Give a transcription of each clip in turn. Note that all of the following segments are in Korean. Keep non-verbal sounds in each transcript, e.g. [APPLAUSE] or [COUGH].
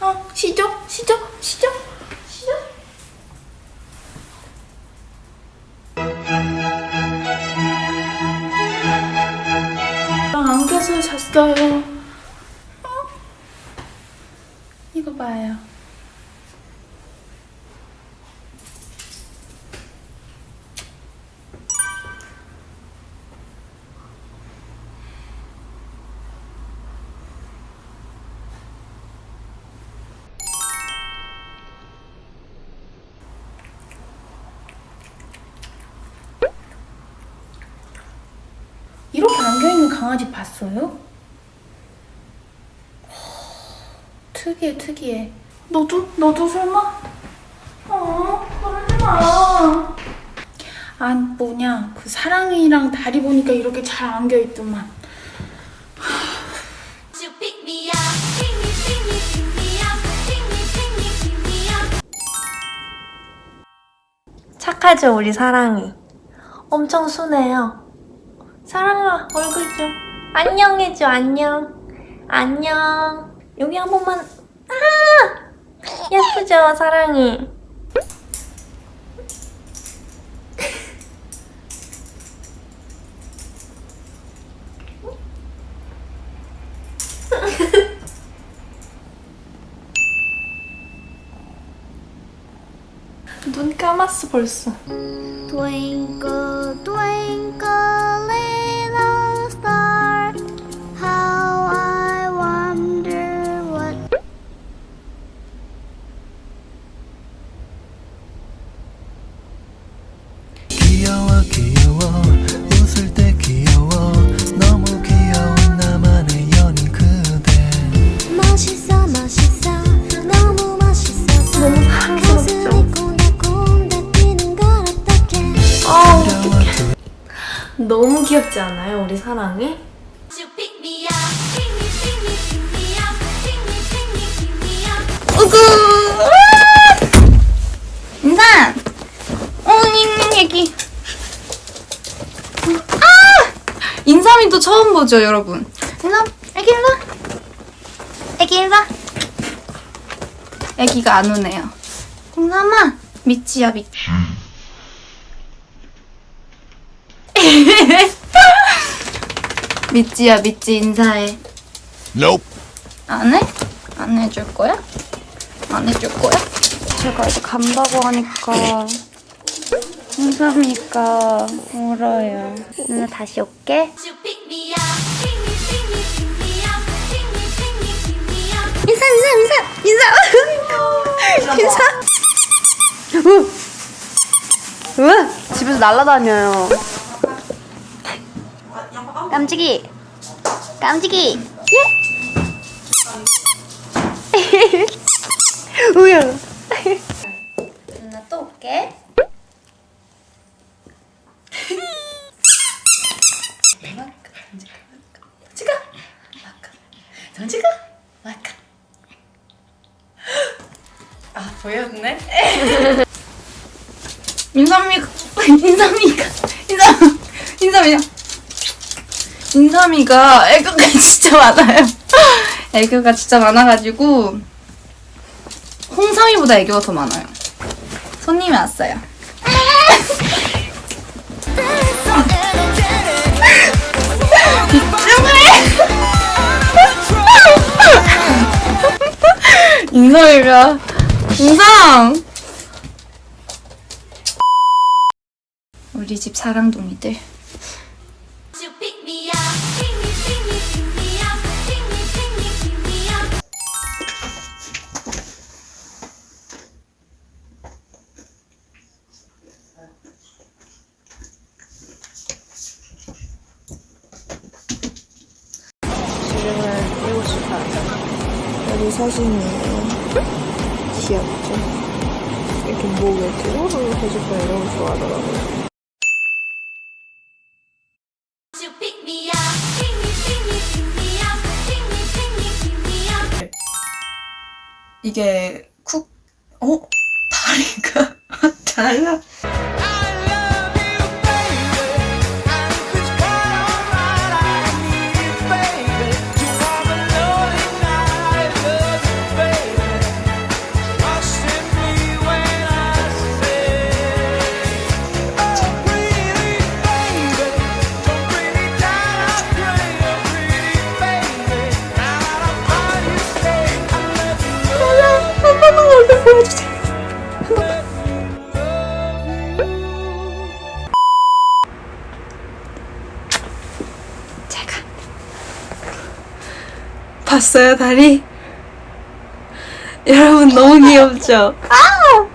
어, 시죠? 시죠? 시죠? 시죠? 안 깨서 잤어요. 어? 봐요. 이렇게 안겨있는 강아지 봤어요? 특이해 특이해 너도? 너도 설마? 어 그러지마 아 뭐냐 그 사랑이랑 다리 보니까 이렇게 잘 안겨있더만. 착하죠, 우리 사랑이. 엄청 순해요. 사랑아, 얼굴 좀. 안녕해줘, 안녕. 안녕. 여기 한 번만. 아! 예쁘죠, 사랑이. 눈 감았어 벌써 Twinkle, twinkle, 귀엽지 않아요, 우리 사랑이? 우구! 인산 응 애기. 아! 인삼이도 처음 보죠 여러분. 인삼 애기 일로 와. 애기 일로 와. 애기가 안 우네요. 인삼아 미치야 미치 미찌야 미찌 인사해 Nope 안 해? 안 해줄 거야? 안 해줄 거야? 제가 이제 간다고 하니까 인삼이가 울어요. 누나 다시 올게. You pick me up, pick me, pick me, pick me up, pick me, pick me, pick me up. 인삼 인삼 인삼 인삼. 인삼. 우와 집에서 날아다녀요. 깜찍이 깜찍이 예. [LAUGHS] 우야. 누나 또 올게. 마카 마카 아 보였네 인삼이가 인삼이가 인삼 인삼이야 인삼이가 애교가 [LAUGHS] 진짜 많아요. 애교가 진짜 많아가지고 홍삼이보다 애교가 더 많아요. 손님이 왔어요. [LAUGHS] 인성이가 인성! 우리 집 사랑둥이들 여기 사진이에요. 귀엽죠? 이렇게 목에 드로를 해줄 거 너무 좋아하더라고요. 이게 쿡, 어? 다리가 달라. 봤어요, 다리? 여러분 너무 귀엽죠? Up.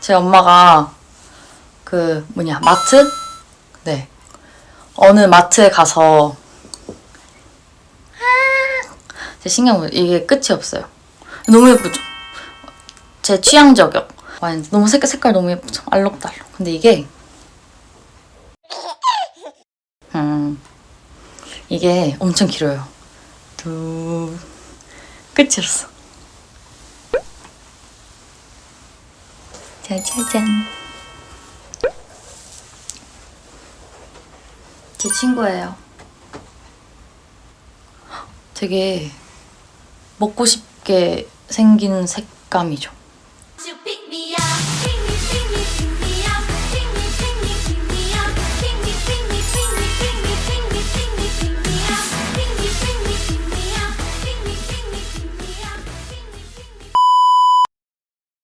제 엄마가 그 뭐냐 마트 네 어느 마트에 가서 제 신경 못 이게 끝이 없어요. 너무 예쁘죠? 제 취향 저격. 와 너무 색깔 색깔 너무 예쁘죠? 알록달록. 근데 이게 음 이게 엄청 길어요. 두 끝이 없어. 짜자잔. 제 친구예요. 되게 먹고 싶게 생긴 색감이죠.